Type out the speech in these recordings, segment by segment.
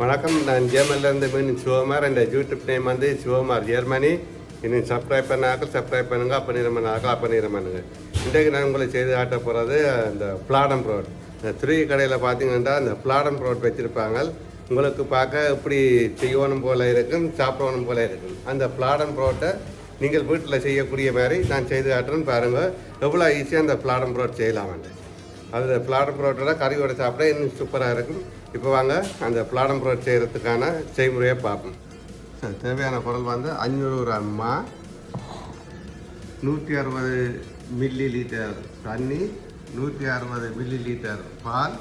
வணக்கம். நான் ஜெர்மனிலேருந்து மீன் சிவகுமார். இந்த யூடியூப் நேம் வந்து சிவகுமார் ஜெர்மனி. இன்னும் சப்ஸ்கிரைப் பண்ணாக்கள் சப்ஸ்கிரைப் பண்ணுங்க. அப்போ நிறம் பண்ணாக்கள் அப்போ நிறம் இன்றைக்கு நான் உங்களை செய்து காட்ட போகிறது அந்த பிளாடம் ரோட் இந்த த்ரீ கடையில் பார்த்தீங்கன்னா அந்த பிளாடம் ரோட் வச்சுருப்பாங்க. உங்களுக்கு பார்க்க எப்படி செய்யணும் போல இருக்கும் சாப்பிடணும் போல இருக்கும். அந்த பிளாடம் ரோட்டை நீங்கள் வீட்டில் செய்யக்கூடிய மாதிரி நான் செய்து காட்டுறேன்னு பாருங்கள் எவ்வளோ ஈஸியாக அந்த பிளாடம் ரோட் செய்யலாம்ட்டு அதில் பிளாடம் ரோட்டோட கறியோட சாப்பிட இன்னும் சூப்பராக இருக்கும். இப்போ வாங்க அந்த பிளாடம் புரோட் செய்கிறதுக்கான செய்முறையை பார்ப்போம். சார் தேவையான பொருள் வந்து அஞ்சூறு கிராம் மா நூற்றி அறுபது மில்லி லிட்டர் தண்ணி நூற்றி அறுபது மில்லி லிட்டர் பால்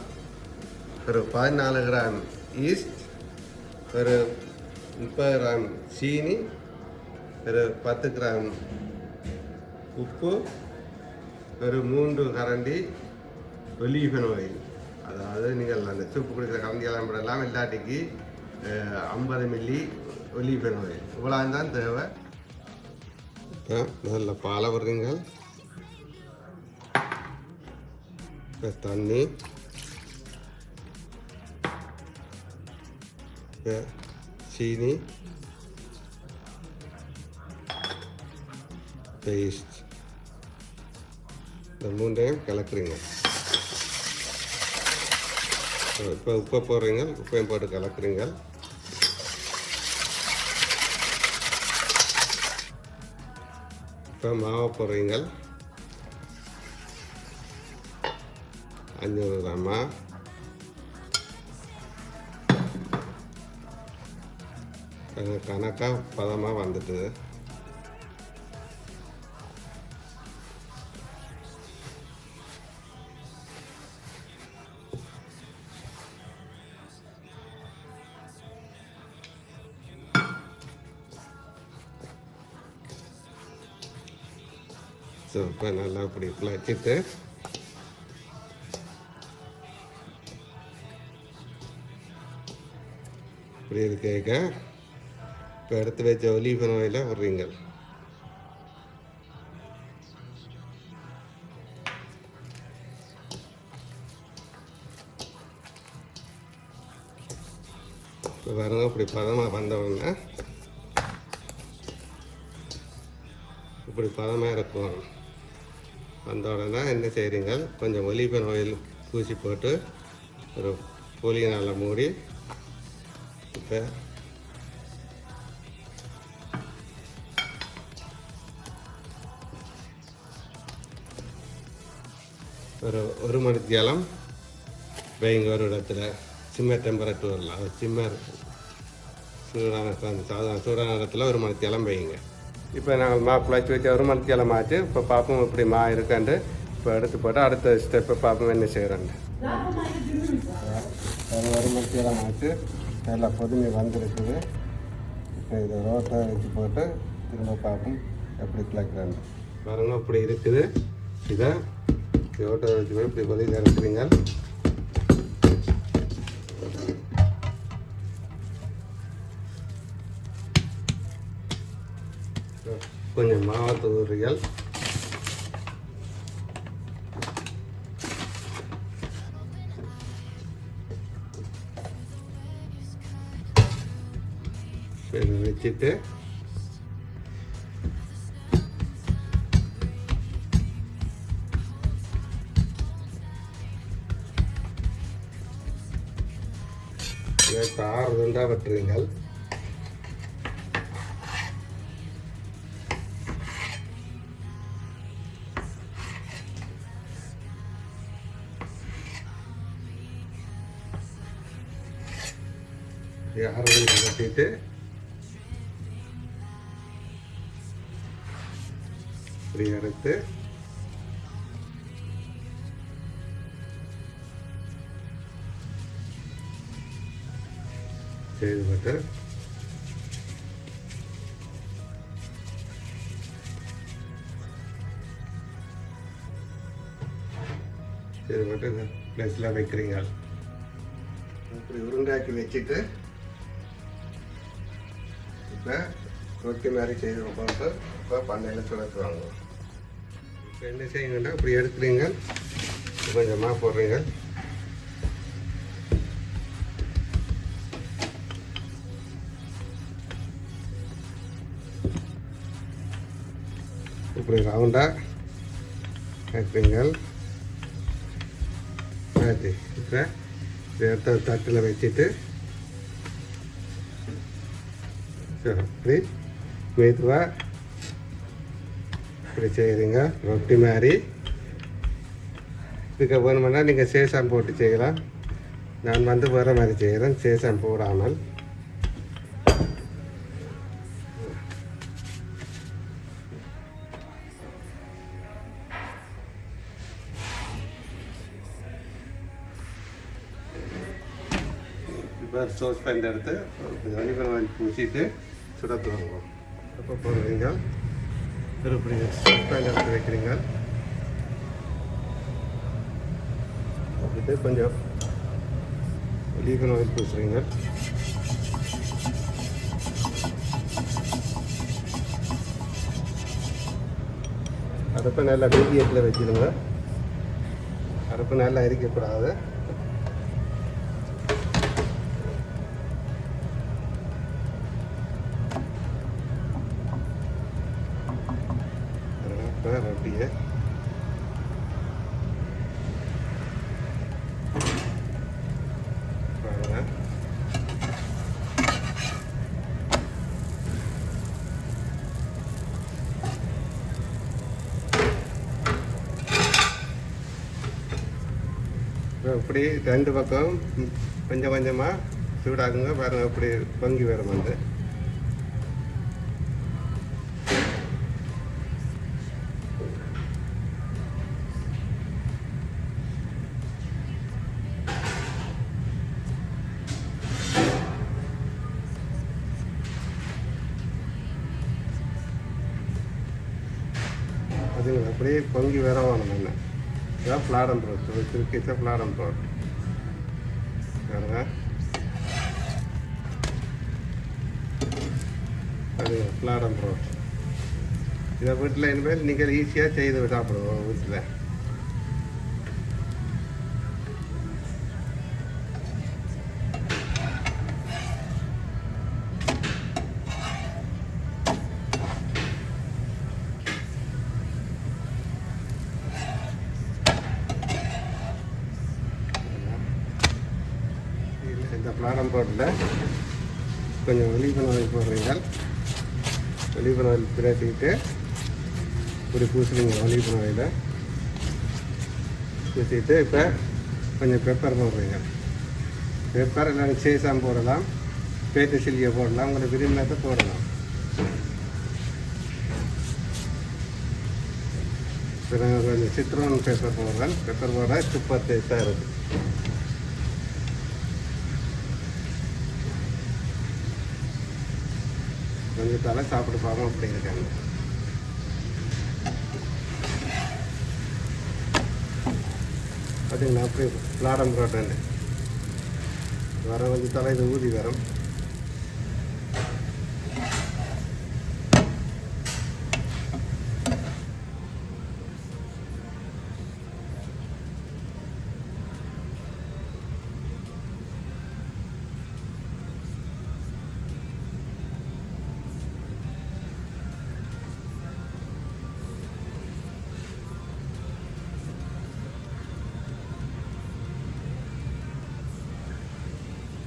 ஒரு பதினாலு கிராம் ஈஸ்ட் ஒரு முப்பது கிராம் சீனி ஒரு பத்து கிராம் உப்பு ஒரு மூன்று கரண்டி ஒலிவன் ஆயில். அதாவது நீங்கள் அந்த சூப்பு கொடுக்குற கரண்டியெல்லாம் விடலாம் இல்லாட்டிக்கு ஐம்பது மில்லி ஒலிவன் ஆயில் இவ்வளோ தான் தேவை. நல்ல பாலை விடுறீங்க தண்ணி. சீனி. பேஸ்ட். இந்த மூன்றையும் கலக்குறீங்க. இப்போ உப்பை போடுறீங்க உப்பையும் போட்டு கலக்குறீங்க. இப்போ மாவை போடுறீங்க. அஞ்சூறு கிராமா கணக்காக பதமாக வந்துட்டு. ஸோ இப்போ நல்லா இப்படி வச்சுட்டு இப்படி இருக்க இப்போ எடுத்து வச்ச ஒலிவன் ஆயில விடுறீங்க. இப்போ பாருங்க இப்படி பதமாக வந்தவொடனே இப்படி பதமாக இருக்கும். அந்த உடனே என்ன செய்கிறீங்க கொஞ்சம் ஒலிவன் ஆயில் பூசி போட்டு ஒரு பொலியினால் மூடி இப்போ ஒரு ஒரு மணிக்கு ஜலம் வைங்க ஒரு இடத்துல. சிம்ம டெம்பரேச்சரில் சிம்மர் சூடான சாதாரண சூடான இடத்துல ஒரு மணிக்கு ஜலம் வைங்க இப்போ நாங்கள் மா குழச்சி வச்சு ஒரு மணிக்கு ஜலம் ஆச்சு இப்போ பார்ப்போம் இப்படி மா இருக்காண்டு இப்போ எடுத்து போட்டு அடுத்த ஸ்டெப்பை பார்ப்போம் என்ன செய்கிறேன் ஒரு ஜலம் ஆச்சு நல்லா பொதுமை வந்திருக்குது. இப்போ இதை ரோட்டை வச்சு போட்டு திரும்ப பார்ப்போம் எப்படி கிளக்குறாங்க பாருங்க இப்படி இருக்குது. இதை ரோட்டை வச்சு போட்டு இப்படி கொதியில் இறக்குறீங்க கொஞ்சம் மாவத்து ஊறுகள் வச்சுட்டு. இப்போ ஆறுதுண்டா துண்டா வெட்டுறீங்கள் ஆறு துண்டா வெட்டிட்டு இப்படி எடுத்து செய்துவிட்டு செய்துவிட்டு இந்த பிளேஸில் வைக்கிறீங்க இப்படி உருண்டாக்கி வச்சுட்டு இப்போ ரொட்டி மாதிரி செய்து கொண்டு இப்போ பண்ணையில் சுழற்றுவாங்க இப்போ என்ன செய்யுங்கன்னா இப்படி எடுக்கிறீங்க. கொஞ்சமாக போடுறீங்க. இப்படி ரவுண்டாக வைப்பீங்க இப்போ இதை தட்டில் வச்சுட்டு சரி இப்படி இப்படி செய்கிறீங்க ரொட்டி மாதிரி இதுக்கு வேணுமென்னா நீங்கள் சேசாம் போட்டு செய்யலாம் நான் வந்து வர மாதிரி செய்கிறேன் சேசாம் போடாமல் இப்போ சோஸ் பேன் எடுத்து வணிகம் பூசிட்டு சுட தொடங்குவோம் அப்போ போடுறீங்க திருப்பி சோஸ் எடுத்து வைக்கிறீங்க. இது கொஞ்சம் ஒலிவன் ஆயில் பூசுறீங்க. அடுப்பை நல்லா மீடியத்தில் வச்சிடுங்க அடுப்பு நல்லா எரிக்கக்கூடாது இப்போ ரொட்டியை பாருங்க இப்போ இப்படி ரெண்டு பக்கம் கொஞ்சம் கொஞ்சமாக சூடாகுங்க. பாருங்க இப்படி பொங்கி வரும் வந்து. அதுங்க அப்படியே பொங்கி வர வேணும் என்ன இதான் ஃப்ளாடம் ப்ரோட் திருக்கி ஃப்ளாடம் ப்ரோட் ரோட் அது ஃப்ளாடம் ரோட் இதை வீட்டில் இனிமேல் நீங்கள் ஈஸியாக செய்து சாப்பிடுவோம் வீட்டில். இந்த போட்டில் கொஞ்சம் ஒலிவன் போடுறீங்க. ஒலிவன் பிரட்டிட்டு இப்படி பூசுறீங்க ஒலிவன் பூசிட்டு இப்போ கொஞ்சம் பெப்பர் போடுறீங்க பெப்பர் இல்லை சேசாம் போடலாம் பேட்டு சில்லியை போடலாம் உங்களை விரும்பினத்தை போடலாம். இப்போ நாங்கள் கொஞ்சம் சித்ரோன் பேப்பர் போடுறேன் பெப்பர் போட சுப்பர் டேஸ்ட்டாக இருக்குது கொஞ்சம் தலை சாப்பிட்டு பார்ப்போம் அப்படி இருக்காங்க. பார்த்தீங்களா அப்படி லாடம் புரோட்டன்னு வர வந்து தலை இது ஊதி வரும்.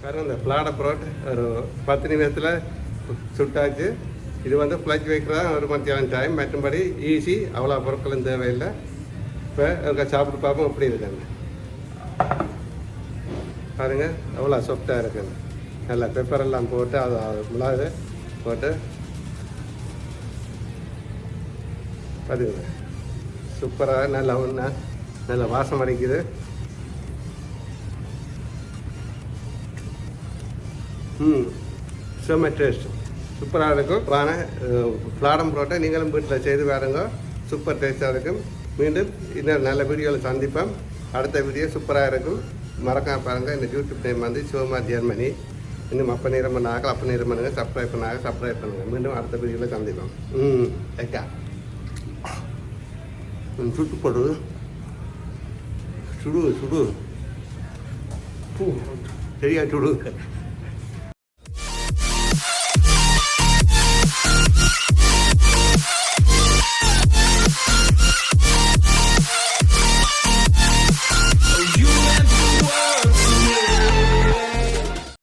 பாருங்க இந்த பிளாட புரோட் ஒரு பத்து நிமிஷத்தில் சுட்டாச்சு. இது வந்து ஃப்ளஜ் வைக்கிறதா ஒரு மத்தியான டைம் மற்றபடி ஈஸி அவ்வளோ பொருட்களும் தேவையில்லை. இப்போ அங்கே சாப்பிட்டு பார்ப்போம் எப்படி இருக்காங்க பாருங்க அவ்வளோ சாஃப்டாக இருக்குங்க நல்லா பெப்பர் எல்லாம் போட்டு அது அது மிளகு போட்டு. பாருங்க. சூப்பராக நல்லா ஒன்றா நல்லா வாசம் அடிக்குது. ம். செம்ம டேஸ்ட் சூப்பராக இருக்கும். வாங்க ஃப்ளாடம் புரோட்டா. நீங்களும் வீட்டில் செய்து பாருங்க. சூப்பர் டேஸ்ட்டாக இருக்கும். மீண்டும் இன்னும் நல்ல வீடியோவில் சந்திப்போம். அடுத்த வீடியோ சூப்பராக இருக்கும். மறக்காம பாருங்கள் இந்த யூடியூப் நேம் வந்து சிவமா ஜெர்மனி. இன்னும் அப்போ நேரம் பண்ணாக அப்போ நேரம் பண்ணுங்கள் சப்ஸ்கிரைப் பண்ணாங்க சப்ஸ்கிரைப் பண்ணுங்கள் மீண்டும் அடுத்த வீடியோவில் சந்திப்போம். ம். ஐக்கா சுட்டு போடு. சுடு சுடு. சரியா சுடு.